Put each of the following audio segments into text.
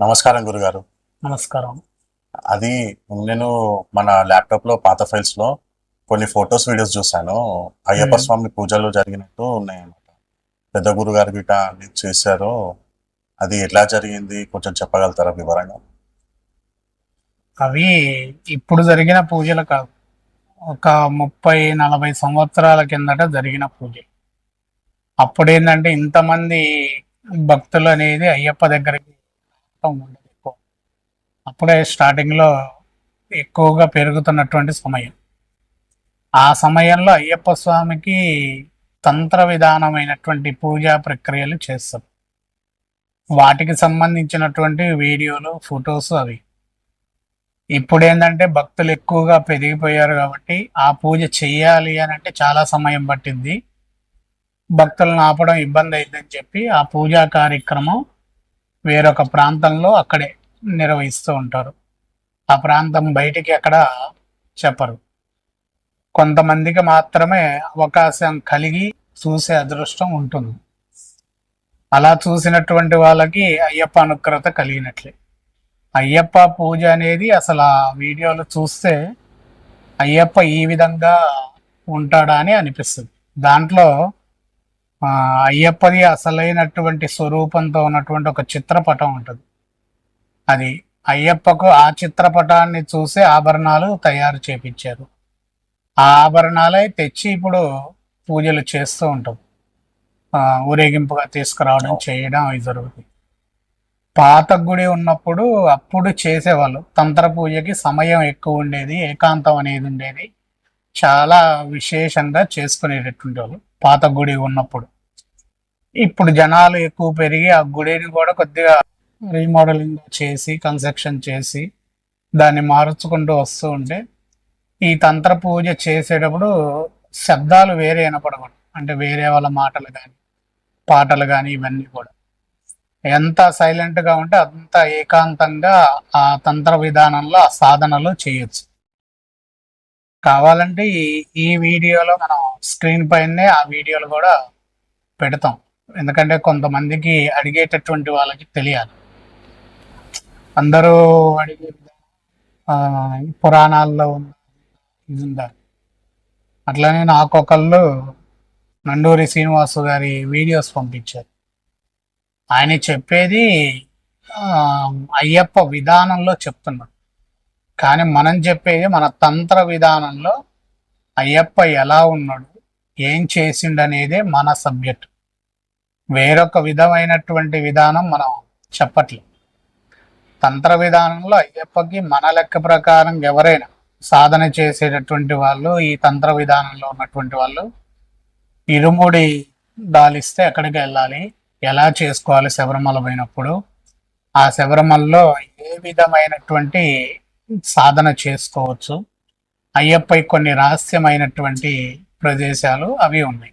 నమస్కారం గురుగారు. నమస్కారం. అది నేను మన ల్యాప్టాప్లో పాత ఫైల్స్లో కొన్ని ఫొటోస్ వీడియోస్ చూశాను. అయ్యప్ప. స్వామి పూజలు జరిగినట్టు ఉన్నాయన్నమాట. పెద్ద గురుగారు గిట అన్ని చేశారు. అది ఎట్లా జరిగింది? కొంచెం చెప్పగలుగుతారా వివరంగా? అవి ఇప్పుడు జరిగిన పూజలు కాదు. ఒక ముప్పై నలభై సంవత్సరాల కిందట జరిగిన పూజ అప్పుడు ఏంటంటే ఇంతమంది భక్తులు అనేది అయ్యప్ప దగ్గరికి రావటం ఉండదు ఎక్కువ అప్పుడే స్టార్టింగ్లో ఎక్కువగా పెరుగుతున్నటువంటి సమయం. ఆ సమయంలో అయ్యప్ప స్వామికి తంత్ర విధానమైనటువంటి పూజా ప్రక్రియలు చేస్తారు వాటికి సంబంధించినటువంటి వీడియోలు ఫొటోస్ అవి. ఇప్పుడు ఏంటంటే భక్తులు ఎక్కువగా పెరిగిపోయారు కాబట్టి ఆ పూజ చేయాలి అని అంటే చాలా సమయం పట్టింది భక్తులను ఆపడం ఇబ్బంది అయిందని చెప్పి ఆ పూజా కార్యక్రమం వేరొక ప్రాంతంలో అక్కడే నిర్వహిస్తూ ఉంటారు. ఆ ప్రాంతం బయటికి అక్కడ చెప్పరు. కొంతమందికి మాత్రమే అవకాశం కలిగి చూసే అదృష్టం ఉంటుంది. అలా చూసినటువంటి వాళ్ళకి అయ్యప్ప అనుగ్రత కలిగినట్లే. అయ్యప్ప పూజ అనేది అసలు ఆ వీడియోలు చూస్తే అయ్యప్ప ఈ విధంగా ఉంటాడా అని అనిపిస్తుంది. దాంట్లో అయ్యప్పది అసలైనటువంటి స్వరూపంతో ఉన్నటువంటి ఒక చిత్రపటం ఉంటుంది. అది అయ్యప్పకు ఆ చిత్రపటాన్ని చూసే ఆభరణాలు తయారు చేపించారు. ఆ ఆభరణాలే తెచ్చి ఇప్పుడు పూజలు చేస్తూ ఉంటాం. ఊరేగింపుగా తీసుకురావడం చేయడం అవి జరుగుతుంది పాత గుడి ఉన్నప్పుడు అప్పుడు చేసేవాళ్ళు. తంత్ర పూజకి సమయం ఎక్కువ ఉండేది ఏకాంతం అనేది ఉండేది. చాలా విశేషంగా చేసుకునేటటువంటి వాళ్ళు పాత గుడి ఉన్నప్పుడు. ఇప్పుడు జనాలు ఎక్కువ పెరిగి ఆ గుడిని కూడా కొద్దిగా రీమోడలింగ్ చేసి కన్స్ట్రక్షన్ చేసి దాన్ని మార్చుకుంటూ వస్తూ ఉంటే ఈ తంత్ర పూజ చేసేటప్పుడు శబ్దాలు వేరే వినపడకూడదు అంటే వేరే వాళ్ళ మాటలు కానీ పాటలు కానీ ఇవన్నీ కూడా. ఎంత సైలెంట్గా ఉంటే అంత ఏకాంతంగా ఆ తంత్ర విధానంలో ఆ సాధనలు చేయొచ్చు. కావాలంటే ఈ ఈ వీడియోలో మనం స్క్రీన్ పైనే ఆ వీడియోలు కూడా పెడతాం. ఎందుకంటే కొంతమందికి అడిగేటటువంటి వాళ్ళకి తెలియాలి. అందరూ అడిగే పురాణాల్లో ఉన్న ఇది ఉందా? అట్లనే నాకొకళ్ళు నండూరి శ్రీనివాసు గారి వీడియోస్ పంపించారు. ఆయన చెప్పేది అయ్యప్ప విధానంలో చెప్తున్నాడు. కానీ మనం చెప్పేది మన తంత్ర విధానంలో అయ్యప్ప ఎలా ఉన్నాడు ఏం చేసిండనేదే మన సబ్జెక్ట్. వేరొక విధమైనటువంటి విధానం మనం చెప్పట్లేదు తంత్ర విధానంలో అయ్యప్పకి మన లెక్క ప్రకారం ఎవరైనా సాధన చేసేటటువంటి వాళ్ళు ఈ తంత్ర విధానంలో ఉన్నటువంటి వాళ్ళు ఇరుముడి దాలిస్తే ఎక్కడికి వెళ్ళాలి ఎలా చేసుకోవాలి శబరిమల పోయినప్పుడు ఆ శబరిమలలో ఏ విధమైనటువంటి సాధన చేసుకోవచ్చు. అయ్యప్పై కొన్ని రహస్యమైనటువంటి ప్రదేశాలు అవి ఉన్నాయి.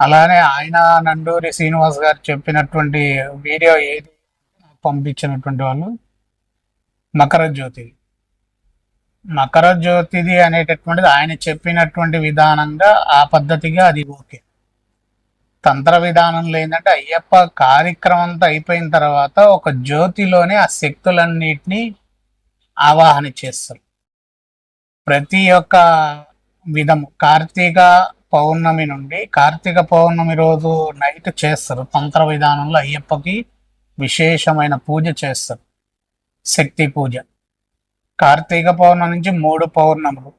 అలానే ఆయన నండూరి శ్రీనివాస్ గారు చెప్పినటువంటి వీడియో ఏది పంపించినటువంటి వాళ్ళు మకర జ్యోతి. మకర జ్యోతిది అనేటటువంటిది ఆయన చెప్పినటువంటి విధానంగా ఆ పద్ధతిగా అది ఓకే. తంత్ర విధానంలో ఏంటంటే అయ్యప్ప కార్యక్రమం అంతా అయిపోయిన తర్వాత ఒక జ్యోతిలోనే ఆ శక్తులన్నిటినీ ఆవాహన చేస్తారు. ప్రతి ఒక్క విధము కార్తీక పౌర్ణమి నుండి కార్తీక పౌర్ణమి రోజు నైట్ చేస్తారు. తంత్ర విధానంలో అయ్యప్పకి విశేషమైన పూజ చేస్తారు. శక్తి పూజ. కార్తీక పౌర్ణమి నుంచి మూడు పౌర్ణములు.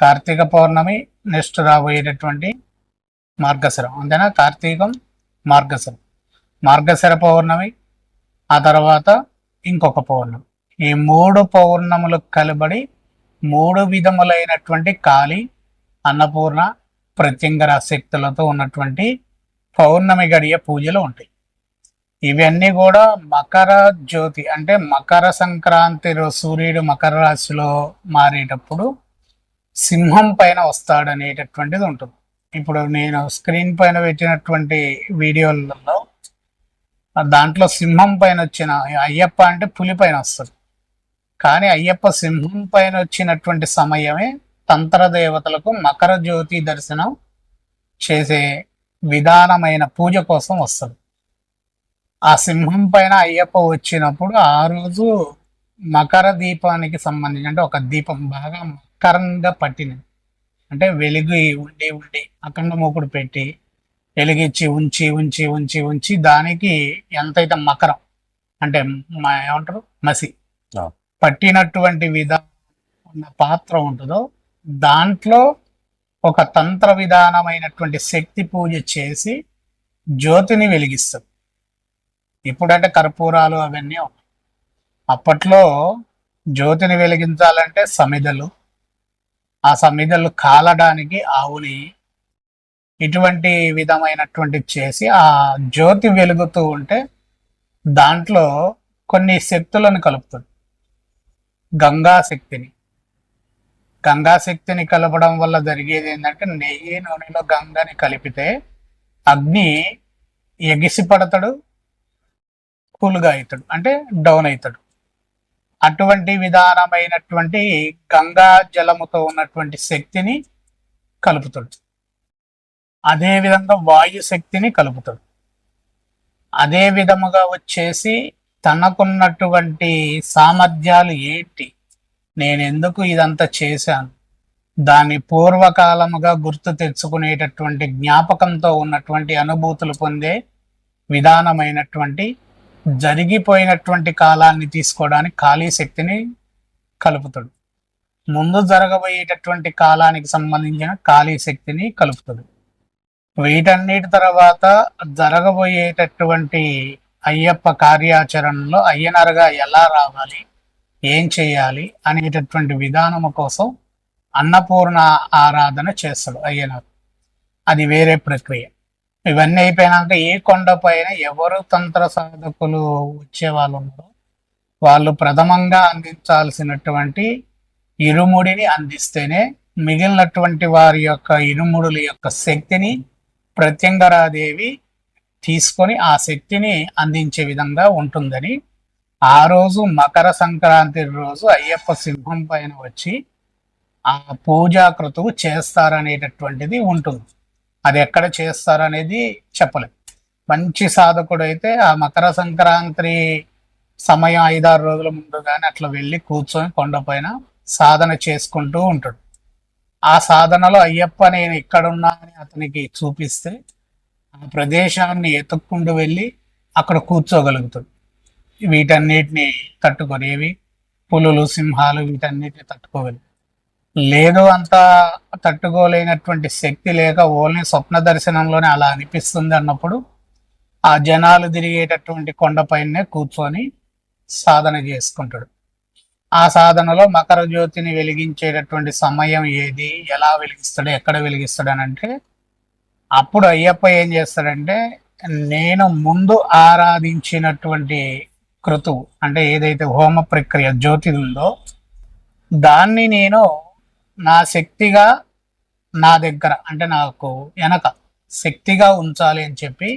కార్తీక పౌర్ణమి నెక్స్ట్ రాబోయేటటువంటి మార్గశరం. అంతేనా? కార్తీకం మార్గశరం. మార్గశర పౌర్ణమి ఆ తర్వాత ఇంకొక పౌర్ణమి. ఈ మూడు పౌర్ణములు కలబడి మూడు విధములైనటువంటి కాళి అన్నపూర్ణ ప్రత్యంగర శక్తులతో ఉన్నటువంటి పౌర్ణమి గడియ పూజలు ఉంటాయి. ఇవన్నీ కూడా మకర జ్యోతి అంటే మకర సంక్రాంతి సూర్యుడు మకర రాశిలో మారేటప్పుడు సింహం పైన వస్తాడు అనేటటువంటిది ఉంటుంది. ఇప్పుడు నేను స్క్రీన్ పైన పెట్టినటువంటి వీడియోలలో దాంట్లో సింహం పైన వచ్చిన అయ్యప్ప అంటే పులి పైన వస్తుంది. కానీ అయ్యప్ప సింహం పైన వచ్చినటువంటి సమయమే తంత్ర దేవతలకు మకర జ్యోతి దర్శనం చేసే విధానమైన పూజ కోసం వస్తుంది. ఆ సింహం పైన అయ్యప్ప వచ్చినప్పుడు ఆ రోజు మకర దీపానికి సంబంధించి అంటే ఒక దీపం బాగా మకరంగా పట్టినది అంటే వెలుగు ఉండి ఉండి అఖండ మూకుడు పెట్టి వెలిగించి ఉంచి ఉంచి ఉంచి ఉంచి దానికి ఎంతైతే మకరం అంటే ఏమంటారు? మసి. పట్టినటువంటి విధానం ఉన్న పాత్ర ఉంటుందో దాంట్లో ఒక తంత్ర విధానమైనటువంటి శక్తి పూజ చేసి జ్యోతిని వెలిగిస్తుంది ఇప్పుడంటే కర్పూరాలు అవన్నీ ఉన్నాయి. అప్పట్లో జ్యోతిని వెలిగించాలంటే సమిదలు ఆ సమిదలు కాలడానికి ఆవుని ఇటువంటి విధమైనటువంటి చేసి ఆ జ్యోతి వెలుగుతూ ఉంటే దాంట్లో కొన్ని శక్తులను కలుపుతుంది గంగా శక్తిని గంగా శక్తిని కలపడం వల్ల జరిగేది ఏంటంటే నెయ్యి నూనెలో గంగని కలిపితే అగ్ని ఎగిసి పడతాడు కూలుగా అవుతాడు అంటే డౌన్ అవుతాడు. అటువంటి విధానమైనటువంటి గంగా జలముతో ఉన్నటువంటి శక్తిని కలుపుతాడు. అదే విధంగా వాయు శక్తిని కలుపుతాడు. అదే విధముగా వచ్చేసి తనకున్నటువంటి సామర్థ్యాలు ఏంటి? నేను ఎందుకు ఇదంతా చేశాను? దాన్ని పూర్వకాలముగా గుర్తు తెచ్చుకునేటటువంటి జ్ఞాపకంతో ఉన్నటువంటి అనుభూతులు పొందే విధానమైనటువంటి జరిగిపోయినటువంటి కాలాన్ని తీసుకోవడానికి ఖాళీ శక్తిని కలుపుతాడు. ముందు జరగబోయేటటువంటి కాలానికి సంబంధించిన ఖాళీ శక్తిని కలుపుతాడు. వీటన్నిటి తర్వాత జరగబోయేటటువంటి అయ్యప్ప కార్యాచరణలో అయ్యనరగా ఎలా రావాలి? ఏం చేయాలి? అనేటటువంటి విధానము కోసం అన్నపూర్ణ ఆరాధన చేస్తాడు అయ్యనారు. అది వేరే ప్రక్రియ. ఇవన్నీ అయిపోయినాక ఏ కొండ పైన ఎవరు తంత్ర సాధకులు వచ్చే వాళ్ళు ఉన్నారో వాళ్ళు ప్రథమంగా అందించాల్సినటువంటి ఇరుముడిని అందిస్తేనే మిగిలినటువంటి వారి యొక్క ఇరుముడుల యొక్క శక్తిని ప్రత్యంగరాదేవి తీసుకొని ఆ శక్తిని అందించే విధంగా ఉంటుందని ఆ రోజు మకర సంక్రాంతి రోజు అయ్యప్ప సింహం పైన వచ్చి ఆ పూజాకృతువు చేస్తారనేటటువంటిది ఉంటుంది. అది ఎక్కడ చేస్తారనేది చెప్పలేదు మంచి సాధకుడు అయితే ఆ మకర సంక్రాంతి సమయం ఐదారు రోజుల ముందు కానీ అట్లా వెళ్ళి కూర్చొని కొండపైన సాధన చేసుకుంటూ ఉంటాడు. ఆ సాధనలో అయ్యప్ప నేను ఇక్కడున్నా అని అతనికి చూపిస్తే ఆ ప్రదేశాన్ని ఎతుక్కుంటూ వెళ్ళి అక్కడ కూర్చోగలుగుతాడు. వీటన్నిటిని తట్టుకొని పులులు సింహాలు వీటన్నిటిని తట్టుకోగలరు లేదు అంత తట్టుకోలేనటువంటి శక్తి లేక ఓన్లీ స్వప్న దర్శనంలోనే అలా అనిపిస్తుంది అన్నప్పుడు ఆ జనాలు తిరిగేటటువంటి కొండపైనే కూర్చొని సాధన చేసుకుంటాడు. ఆ సాధనలో మకర జ్యోతిని వెలిగించేటటువంటి సమయం ఏది ఎలా వెలిగిస్తాడు ఎక్కడ వెలిగిస్తాడు అని అంటే అప్పుడు అయ్యప్ప ఏం చేస్తాడంటే నేను ముందు ఆరాధించినటువంటి క్రతువు అంటే ఏదైతే హోమ ప్రక్రియ జ్యోతి ఉందో దాన్ని నేను నా శక్తిగా నా దగ్గర అంటే నాకు వెనక శక్తిగా ఉంచాలి అని చెప్పి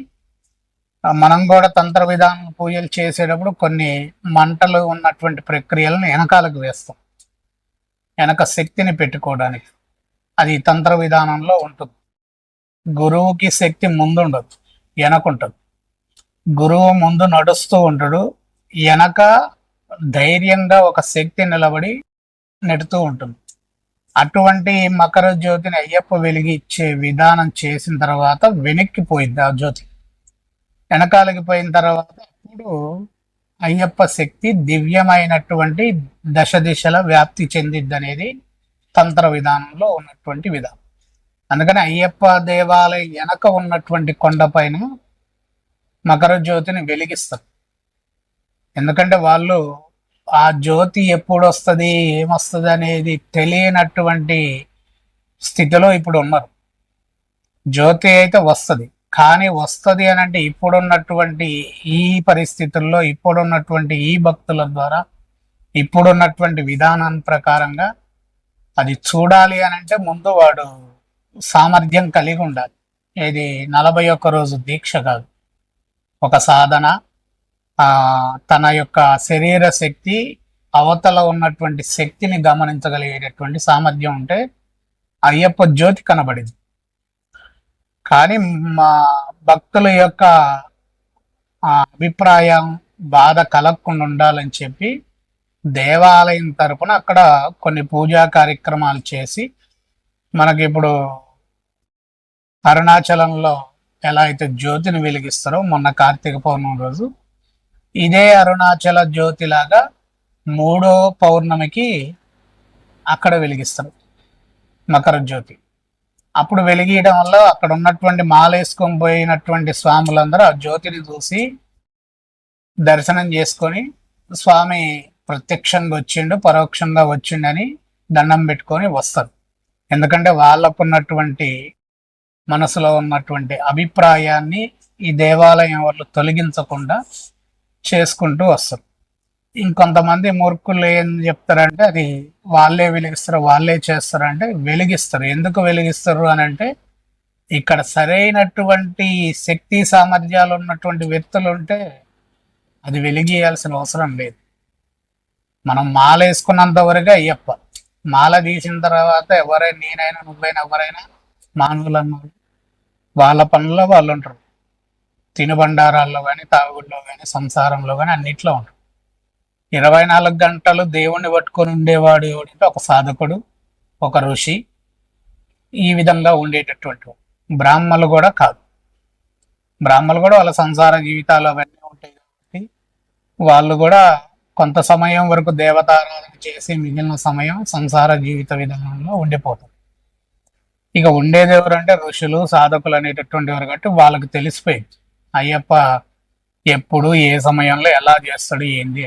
మనం కూడా తంత్ర విధానం పూజలు చేసేటప్పుడు కొన్ని మంటలు ఉన్నటువంటి ప్రక్రియలను వెనకాలకు వేస్తాం. వెనక శక్తిని పెట్టుకోవడానికి. అది తంత్ర విధానంలో ఉంటుంది. గురువుకి శక్తి ముందు ఉండదు వెనకుంటుంది గురువు ముందు నడుస్తూ ఉంటాడు వెనక ధైర్యంగా ఒక శక్తి నిలబడి నెడుతూ ఉంటుంది. అటువంటి మకర జ్యోతిని అయ్యప్ప వెలిగిచ్చే విధానం చేసిన తర్వాత వెనక్కి పోయింది ఆ జ్యోతి. వెనకాలకి పోయిన తర్వాత అప్పుడు అయ్యప్ప శక్తి దివ్యమైనటువంటి దశ దిశల వ్యాప్తి చెందిద్ది అనేది తంత్ర విధానంలో ఉన్నటువంటి విధానం. అందుకని అయ్యప్ప దేవాలయం వెనక ఉన్నటువంటి కొండపైన మకర జ్యోతిని వెలిగిస్తారు. ఎందుకంటే వాళ్ళు ఆ జ్యోతి ఎప్పుడు వస్తుంది ఏమొస్తుంది అనేది తెలియనటువంటి స్థితిలో ఇప్పుడు ఉన్నారు. జ్యోతి అయితే వస్తుంది. కానీ వస్తుంది అని అంటే ఇప్పుడున్నటువంటి ఈ పరిస్థితుల్లో ఇప్పుడున్నటువంటి ఈ భక్తుల ద్వారా ఇప్పుడున్నటువంటి విధానం ప్రకారంగా అది చూడాలి అని అంటే ముందు వాడు సామర్థ్యం కలిగి ఉండాలి. ఇది నలభై ఒక్క రోజు దీక్ష కాదు. ఒక సాధన తన యొక్క శరీర శక్తి అవతల ఉన్నటువంటి శక్తిని గమనించగలిగేటటువంటి సామర్థ్యం ఉంటే అయ్యప్ప జ్యోతి కనబడింది. కానీ మా భక్తుల యొక్క అభిప్రాయం బాధ కలగకుండా ఉండాలని చెప్పి దేవాలయం తరపున అక్కడ కొన్ని పూజా కార్యక్రమాలు చేసి మనకి ఇప్పుడు అరుణాచలంలో ఎలా అయితే జ్యోతిని వెలిగిస్తారో మొన్న కార్తీక పౌర్ణమి రోజు ఇదే అరుణాచల జ్యోతిలాగా మూడో పౌర్ణమికి అక్కడ వెలిగిస్తారు మకర జ్యోతి. అప్పుడు వెలిగియడం వల్ల అక్కడ ఉన్నటువంటి మాలేసుకొని పోయినటువంటి స్వాములందరూ ఆ జ్యోతిని చూసి దర్శనం చేసుకొని స్వామి ప్రత్యక్షంగా వచ్చిండు పరోక్షంగా వచ్చిండని దండం పెట్టుకొని వస్తారు. ఎందుకంటే వాళ్ళకు ఉన్నటువంటి మనసులో ఉన్నటువంటి అభిప్రాయాన్ని ఈ దేవాలయం వాళ్ళు తొలగించకుండా చేసుకుంటూ వస్తారు. ఇంకొంతమంది మూర్ఖులు ఏం చెప్తారంటే అది వాళ్ళే వెలిగిస్తారు వాళ్ళే చేస్తారంటే వెలిగిస్తారు. ఎందుకు వెలిగిస్తారు అని అంటే ఇక్కడ సరైనటువంటి శక్తి సామర్థ్యాలు ఉన్నటువంటి వ్యక్తులు ఉంటే అది వెలిగియాల్సిన అవసరం లేదు. మనం మాల వేసుకున్నంత వరకు అయ్యప్ప. మాల తీసిన తర్వాత ఎవరైనా నేనైనా నువ్వైనా ఎవరైనా మానవులు అన్నారు వాళ్ళ పనుల్లో వాళ్ళు ఉంటారు. తినుబండారాల్లో కానీ తాగుడులో కానీ సంసారంలో కానీ అన్నిట్లో ఉంటారు. ఇరవై నాలుగు గంటలు దేవుణ్ణి పట్టుకొని ఉండేవాడు ఎవడంటే ఒక సాధకుడు ఒక ఋషి. ఈ విధంగా ఉండేటటువంటి బ్రాహ్మలు కూడా కాదు. బ్రాహ్మలు కూడా వాళ్ళ సంసార జీవితాలు అవన్నీ ఉంటాయి కాబట్టి వాళ్ళు కూడా కొంత సమయం వరకు దేవతారాధన చేసి మిగిలిన సమయం సంసార జీవిత విధానంలో ఉండిపోతారు. ఇక ఉండేది ఎవరంటే ఋషులు సాధకులు అనేటటువంటి వారు కాబట్టి వాళ్ళకి తెలిసిపోయింది. అయ్యప్ప ఎప్పుడు ఏ సమయంలో ఎలా చేస్తాడు ఏంది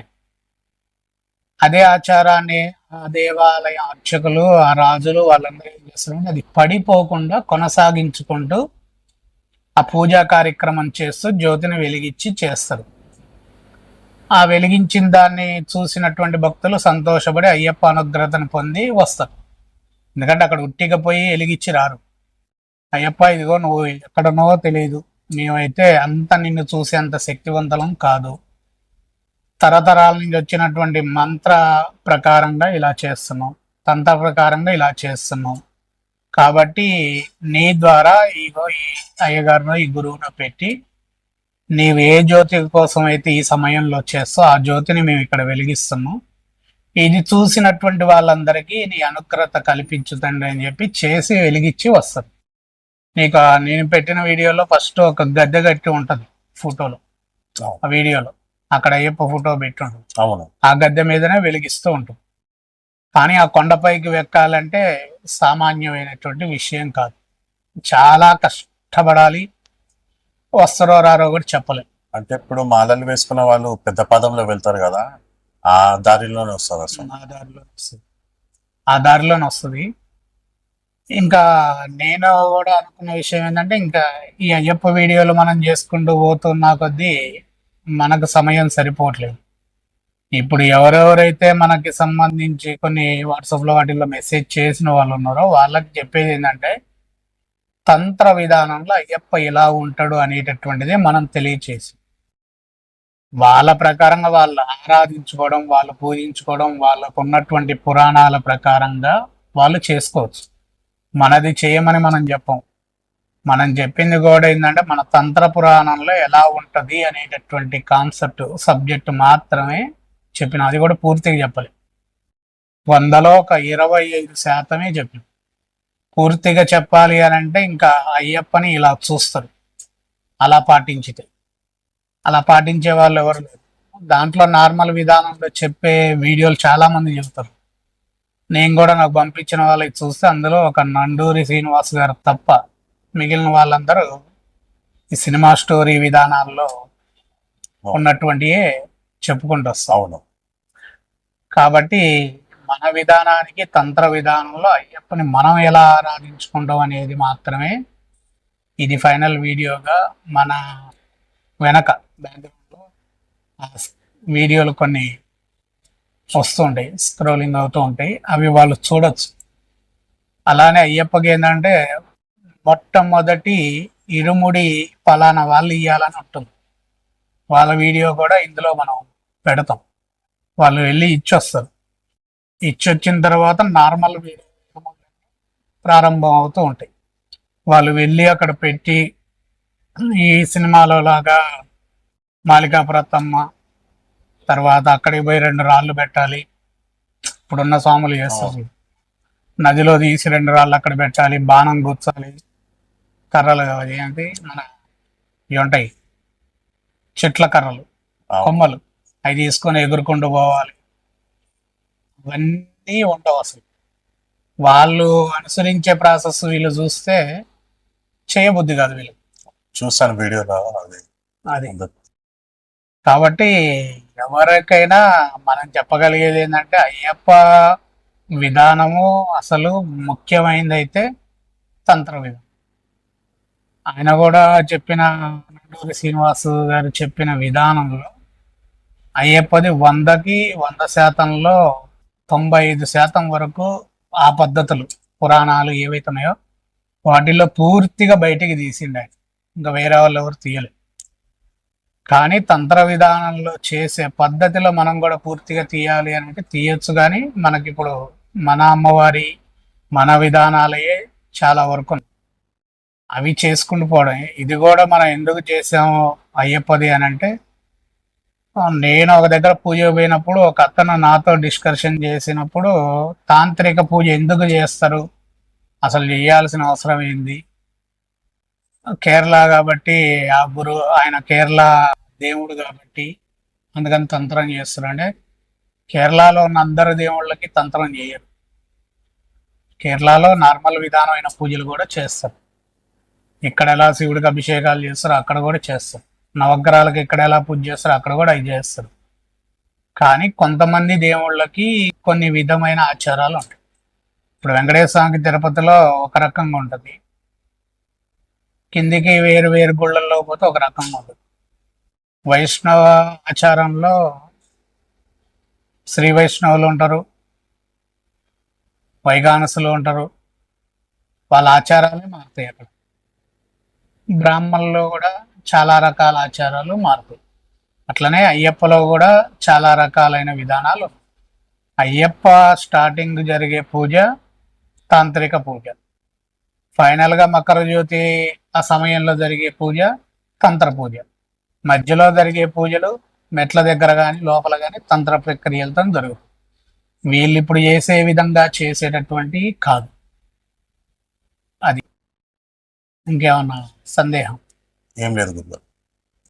అదే ఆచారాన్ని ఆ దేవాలయ అర్చకులు ఆ రాజులు వాళ్ళందరూ ఏం చేస్తారంటే అది పడిపోకుండా కొనసాగించుకుంటూ ఆ పూజా కార్యక్రమం చేస్తూ జ్యోతిని వెలిగించి చేస్తారు. ఆ వెలిగించిన దాన్ని చూసినటువంటి భక్తులు సంతోషపడి అయ్యప్ప అనుగ్రతను పొంది వస్తారు. ఎందుకంటే అక్కడ ఉట్టిగా పోయి వెలిగించి రారు. అయ్యప్ప ఇదిగో నువ్వు ఎక్కడనో తెలియదు మేమైతే అంత నిన్ను చూసేంత శక్తివంతలం కాదు. తరతరాల నుంచి వచ్చినటువంటి మంత్ర ప్రకారంగా ఇలా చేస్తున్నాం. తంత్ర ప్రకారంగా ఇలా చేస్తున్నాం. కాబట్టి నీ ద్వారా ఇగో ఈ అయ్యగారినో ఈ గురువును పెట్టి నీవు ఏ జ్యోతి కోసం అయితే ఈ సమయంలో చేస్తో ఆ జ్యోతిని మేము ఇక్కడ వెలిగిస్తున్నాం. ఇది చూసినటువంటి వాళ్ళందరికీ నీ అనుగ్రత కల్పించుతండి అని చెప్పి చేసి వెలిగించి వస్తారు నీకు నేను పెట్టిన వీడియోలో ఫస్ట్ ఒక గద్దె కట్టి ఉంటది ఫోటోలో. ఆ వీడియోలో. అక్కడ అయ్యప్ప ఫోటో పెట్టి ఉంటుంది అవును. ఆ గద్దె మీదనే వెలిగిస్తూ ఉంటాం కానీ ఆ కొండపైకి ఎక్కాలంటే సామాన్యమైనటువంటి విషయం కాదు. చాలా కష్టపడాలి. వస్తారో రారో కూడా చెప్పలేం. అంటే ఇప్పుడు మాలలు వేసుకున్న వాళ్ళు పెద్ద పదంలో వెళ్తారు కదా. ఆ దారిలోనే వస్తుంది అసలు ఆ దారిలో వస్తుంది. ఆ దారిలోనే వస్తుంది. ఇంకా నేను కూడా అనుకున్న విషయం ఏంటంటే ఇంకా ఈ అయ్యప్ప వీడియోలు మనం చేసుకుంటూ పోతున్న కొద్దీ మనకు సమయం సరిపోవట్లేదు. ఇప్పుడు ఎవరెవరైతే మనకి సంబంధించి కొన్ని వాట్సాప్లో వాటిల్లో మెసేజ్ చేసిన వాళ్ళు ఉన్నారో వాళ్ళకి చెప్పేది ఏంటంటే తంత్ర విధానంలో అయ్యప్ప ఎలా ఉంటాడు అనేటటువంటిది మనం తెలియచేసి వాళ్ళ ప్రకారంగా వాళ్ళు ఆరాధించుకోవడం వాళ్ళు పూజించుకోవడం వాళ్ళకు ఉన్నటువంటి పురాణాల ప్రకారంగా వాళ్ళు చేసుకోవచ్చు. మనది చేయమని మనం చెప్పం. మనం చెప్పింది కూడా ఏంటంటే మన తంత్ర పురాణంలో ఎలా ఉంటుంది అనేటటువంటి కాన్సెప్ట్ సబ్జెక్ట్ మాత్రమే చెప్పిన. అది కూడా పూర్తిగా చెప్పలేదు వందలో ఒక ఇరవై ఐదు శాతమే చెప్పిన. పూర్తిగా చెప్పాలి అని అంటే ఇంకా అయ్యప్పని ఇలా చూస్తారు. అలా పాటించితే. అలా పాటించే వాళ్ళు ఎవరు లేరు. దాంట్లో నార్మల్ విధానంలో చెప్పే వీడియోలు చాలా మంది చెబుతారు. నేను కూడా నాకు పంపించిన వాళ్ళకి చూస్తే అందులో ఒక నండూరి శ్రీనివాస్ గారు తప్ప మిగిలిన వాళ్ళందరూ ఈ సినిమా స్టోరీ విధానాల్లో ఉన్నటువంటివే చెప్పుకుంటూ వస్తాం అవును. కాబట్టి మన విధానానికి తంత్ర విధానంలో అయ్యప్పని మనం ఎలా ఆరాధించుకుంటాం అనేది మాత్రమే ఇది ఫైనల్ వీడియోగా మన వెనక బ్యాక్గ్రౌండ్లో వీడియోలు కొన్ని వస్తుంటాయి స్క్రోలింగ్ అవుతూ ఉంటాయి. అవి వాళ్ళు చూడొచ్చు. అలానే అయ్యప్పకి ఏంటంటే మొట్టమొదటి ఇరుముడి ఫలానా వాళ్ళు ఇవ్వాలని ఉంటుంది. వాళ్ళ వీడియో కూడా ఇందులో మనం పెడతాం. వాళ్ళు వెళ్ళి ఇచ్చొస్తారు. ఇచ్చొచ్చిన తర్వాత నార్మల్ వీడియో ప్రారంభం అవుతూ ఉంటాయి. వాళ్ళు వెళ్ళి అక్కడ పెట్టి ఈ సినిమాలో లాగా మాలికాపురత్తమ్మ తర్వాత అక్కడికి పోయి రెండు రాళ్ళు పెట్టాలి. ఇప్పుడున్న స్వాములు చేస్తారు. నదిలో తీసి రెండు రాళ్ళు అక్కడ పెట్టాలి. బాణం గుచ్చాలి. కర్రలు ఏంటి మన ఇవి ఉంటాయి. చెట్ల కర్రలు. కొమ్మలు. అవి తీసుకొని ఎగురుకుంటూ పోవాలి. అవన్నీ ఉండవు అసలు. వాళ్ళు అనుసరించే ప్రాసెస్ వీళ్ళు చూస్తే చేయబుద్ధి కాదు వీళ్ళు. చూసాను వీడియోలో. అది అది. కాబట్టి ఎవరికైనా మనం చెప్పగలిగేది ఏంటంటే అయ్యప్ప విధానము అసలు ముఖ్యమైనది అయితే తంత్ర విధానం. ఆయన కూడా చెప్పిన నండూరి శ్రీనివాస్ గారు చెప్పిన విధానంలో అయ్యప్పది వందకి వంద శాతంలో తొంభై ఐదు శాతం వరకు ఆ పద్ధతులు పురాణాలు ఏవైతున్నాయో వాటిల్లో పూర్తిగా బయటికి తీసిండు ఆయన. ఇంకా వేరే వాళ్ళు ఎవరు తీయలేదు. కానీ తంత్ర విధానంలో చేసే పద్ధతిలో మనం కూడా పూర్తిగా తీయాలి అని అంటే తీయొచ్చు కానీ మనకి ఇప్పుడు మన అమ్మవారి మన విధానాలయే చాలా వరకు అవి చేసుకుంటూ పోవడం. ఇది కూడా మనం ఎందుకు చేసాము అయ్యప్పది అని అంటే నేను ఒక దగ్గర పూజ పోయినప్పుడు ఒక అతను నాతో డిస్కషన్ చేసినప్పుడు తాంత్రిక పూజ ఎందుకు చేస్తారు? అసలు చేయాల్సిన అవసరం ఏంది? కేరళ కాబట్టి ఆ గురు ఆయన కేరళ దేవుడు కాబట్టి అందుకని తంత్రం చేస్తారంటే కేరళలో ఉన్న అందరు దేవుళ్ళకి తంత్రం చేయరు. కేరళలో నార్మల్ విధానమైన పూజలు కూడా చేస్తారు. ఇక్కడ ఎలా శివుడికి అభిషేకాలు చేస్తారో అక్కడ కూడా చేస్తారు. నవగ్రహాలకు ఇక్కడ ఎలా పూజ చేస్తారో అక్కడ కూడా అవి చేస్తారు. కానీ కొంతమంది దేవుళ్ళకి కొన్ని విధమైన ఆచారాలు ఉంటాయి. ఇప్పుడు వెంకటేశ్వర స్వామికి తిరుపతిలో ఒక రకంగా ఉంటుంది. కిందికి వేరు వేరు గుళ్ళల్లో పోతే ఒక రకంగా ఉంటుంది. వైష్ణవ ఆచారంలో శ్రీ వైష్ణవులు ఉంటారు. వైగానసులు ఉంటారు. వాళ్ళ ఆచారాలే మారుతాయి అక్కడ. బ్రాహ్మణుల్లో కూడా చాలా రకాల ఆచారాలు మారుతాయి. అట్లనే అయ్యప్పలో కూడా చాలా రకాలైన విధానాలు అయ్యప్ప స్టార్టింగ్ జరిగే పూజ తాంత్రిక పూజ. ఫైనల్గా మకర జ్యోతి ఆ సమయంలో జరిగే పూజ తంత్ర పూజ. మధ్యలో జరిగే పూజలు మెట్ల దగ్గర కానీ లోపల కానీ తంత్ర ప్రక్రియలతో జరుగుతుంది వీళ్ళు ఇప్పుడు చేసే విధంగా చేసేటటువంటి కాదు. అది ఇంకేమన్నా సందేహం? ఏం లేదు గురుగారు.